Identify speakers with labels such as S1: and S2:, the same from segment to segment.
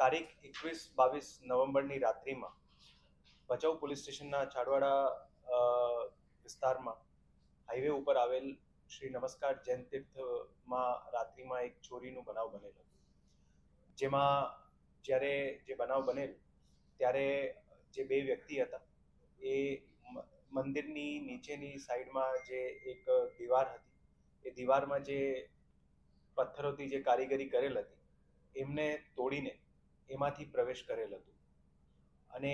S1: તારીખ એકવીસ બાવીસ નવેમ્બરની રાત્રિમાં ભચાઉ પોલીસ સ્ટેશનના છાડવાડા વિસ્તારમાં હાઈવે ઉપર આવેલ શ્રી નમસ્કાર જૈન તીર્થમાં રાત્રિમાં એક ચોરીનું બનાવ બનેલો. જેમાં જ્યારે જે બનાવ બનેલ, ત્યારે જે બે વ્યક્તિ હતા, એ મંદિરની નીચેની સાઈડમાં જે એક દીવાર હતી, એ દીવારમાં જે પથ્થરોથી જે કારીગરી કરેલ હતી, એમને તોડીને એમાંથી પ્રવેશ કરેલ હતું. અને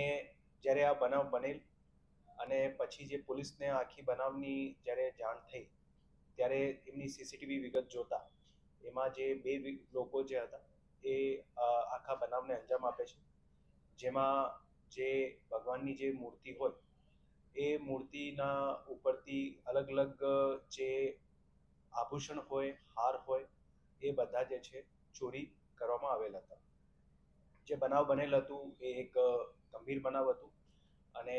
S1: જ્યારે આ બનાવ બનેલ અને પછી જે પોલીસને આખી બનાવની જ્યારે જાણ થઈ, ત્યારે એમની સીસીટીવી વિગત જોતા, એમાં જે બે લોકો જે હતા, એ આખા બનાવને અંજામ આપે છે. જેમાં જે ભગવાનની જે મૂર્તિ હોય, એ મૂર્તિના ઉપરથી અલગ અલગ જે આભૂષણ હોય, હાર હોય, એ બધા જે છે, ચોરી કરવામાં આવેલ હતા. જે બનાવ બનેલ હતું એ એક ગંભીર બનાવ હતું. અને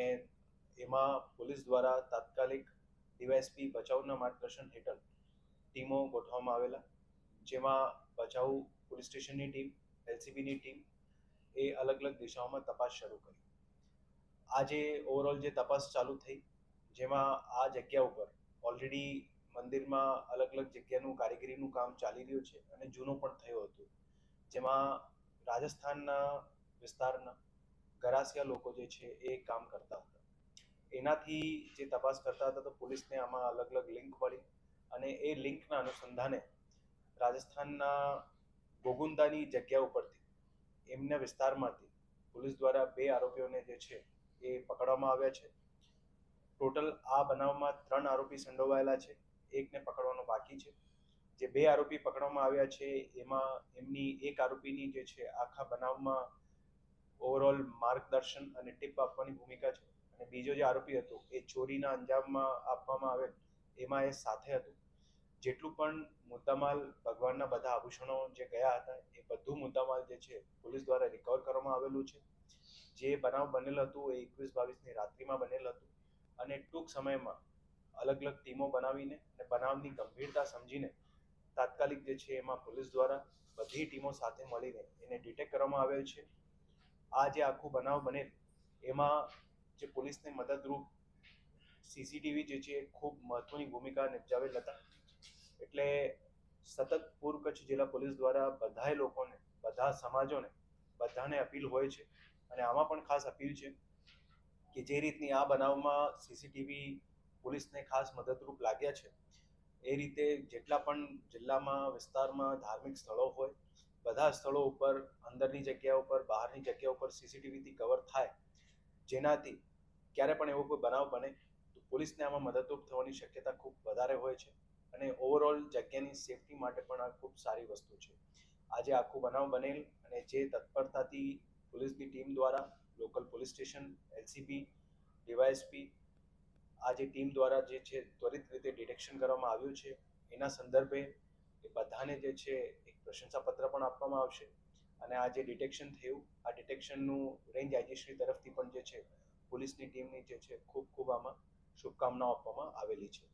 S1: એમાં પોલીસ દ્વારા તાત્કાલિક ડીવાયએસપી ભચાઉના માર્ગદર્શન હેઠળ ટીમો ગોઠવવામાં આવેલા, જેમાં ભચાઉ પોલીસ સ્ટેશનની ટીમ, એલસીબીની ટીમ એ અલગ અલગ દિશાઓમાં તપાસ શરૂ કરી. આજે ઓવરઓલ જે તપાસ ચાલુ થઈ, જેમાં આ જગ્યા ઉપર ઓલરેડી મંદિરમાં અલગ અલગ જગ્યાનું કારીગરીનું કામ ચાલી રહ્યું છે અને જૂનું પણ થયું હતું. જેમાં રાજસ્થાનના વિસ્તારના ગરાસિયા લોકો જે છે એ કામ કરતા હતા. એનાથી જે તપાસ કરતા હતા તો પોલીસને આમાં અલગ અલગ લિંક મળી અને એ લિંકના અનુસંધાને રાજસ્થાનના ગોગુંદાની જગ્યા ઉપરથી એમના વિસ્તારમાંથી પોલીસ દ્વારા બે આરોપીઓને જે છે એ પકડવામાં આવ્યા છે. ટોટલ આ બનાવમાં ત્રણ આરોપી સંડોવાયેલા છે. એકને પકડવાનો બે આરોપી પકડવામાં આવ્યા છે. એમાં એમની એક આરોપીની જે છે, આખા બનાવમાં ઓવરઓલ માર્ગદર્શન અને ટીપ આપવાની ભૂમિકા છે. અને બીજો જે આરોપી હતો, એ ચોરીના અંજામમાં આપવામાં આવેલ એમાં એ સાથે હતું. જેટલું પણ મુદ્દામાલ ભગવાનના બધા આભૂષણો જે ગયા હતા, એ બધું મુદ્દામાલ જે છે, પોલીસ દ્વારા રિકવર કરવામાં આવેલું છે. જે બનાવ બનેલ હતું, એ એકવીસ બાવીસની રાત્રિમાં બનેલ હતું. અને ટૂંક સમયમાં અલગ અલગ ટીમો બનાવીને અને બનાવની ગંભીરતા સમજીને તાત્કાલિક જે છે એમાં પોલીસ દ્વારા બધી ટીમો સાથે મળીને એને ડિટેક્ટ કરવામાં આવેલ છે. આ જે આખો બનાવ બનેલ, એમાં જે પોલીસને મદદરૂપ સીસીટીવી જે છે ખૂબ મહત્વની ભૂમિકા નિભાવેલ હતા. એટલે સતત પૂર્વ કચ્છ જિલ્લા પોલીસ દ્વારા બધાએ લોકોને, બધા સમાજોને બધાને અપીલ હોય છે. અને આમાં પણ ખાસ અપીલ છે કે જે રીતની આ બનાવમાં સીસીટીવી પોલીસને ખાસ મદદરૂપ લાગ્યા છે એ રીતે જેટલા પણ જિલ્લામાં, વિસ્તારમાં ધાર્મિક સ્થળો હોય, બધા સ્થળો ઉપર, અંદરની જગ્યા ઉપર, બહારની જગ્યા ઉપર સીસીટીવીથી કવર થાય, જેનાથી ક્યારે પણ એવો કોઈ બનાવ બને, તો પોલીસને આમાં મદદરૂપ થવાની શક્યતા ખૂબ વધારે હોય છે. અને ઓવરઓલ જગ્યાની સેફટી માટે પણ આ ખૂબ સારી વસ્તુ છે. આજે આખું બનાવ બનેલ અને જે તત્પરતાથી પોલીસની ટીમ દ્વારા local police station LCB DYSP આ જે ટીમ દ્વારા જે છે ત્વરિત રીતે ડિટેક્શન કરવામાં આવ્યું છે, એના સંદર્ભે એ બધાને જે છે એક પ્રશંસાપત્ર પણ આપવામાં આવશે. અને આ જે ડિટેક્શન થયું, આ ડિટેક્શનનું રેન્જ આઈજીશ્રી તરફથી પણ જે છે, પોલીસની ટીમની જે છે ખૂબ ખૂબ આમાં શુભકામનાઓ આપવામાં આવેલી છે.